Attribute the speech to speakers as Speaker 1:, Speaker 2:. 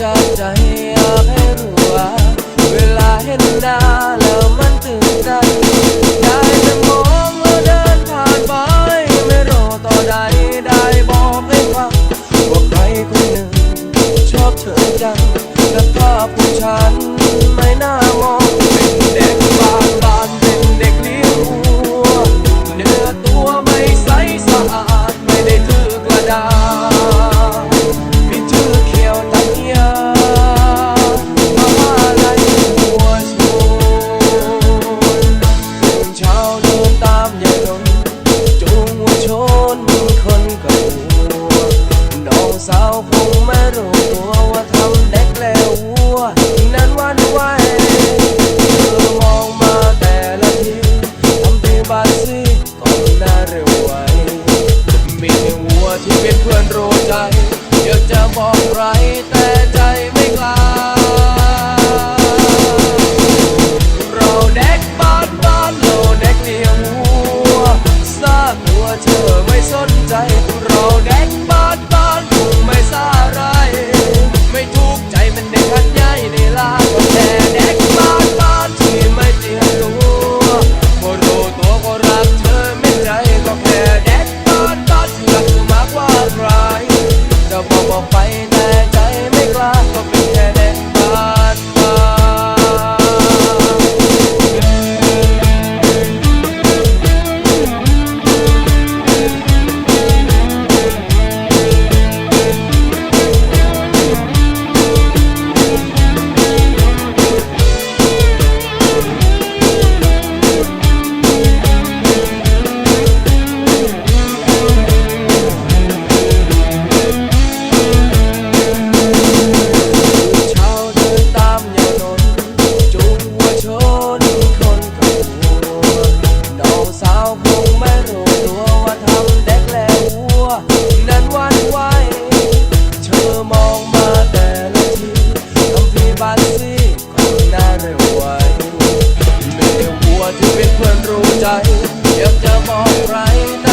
Speaker 1: จากใจอยากเรู้ว่าเวลาเห็นหน้าแล้วมันตื่นใจได้แต่มองแล้วเดินผ่านไปไม่รอต่อใดได้บอกให้ฟังว่าใครคนหนึ่งชอบเธอจังแต่ภาพของฉันไม่น่ามองู้ใจอยากจะบอกใครแต่ใจไม่กล้า เราเด็กบ้านบ้านเราเด็กเดียวหัวสร้างหัวเธอไม่สนใจ เราเด็กบ้านบ้านคงไม่ทราบ ยังจะมองใคร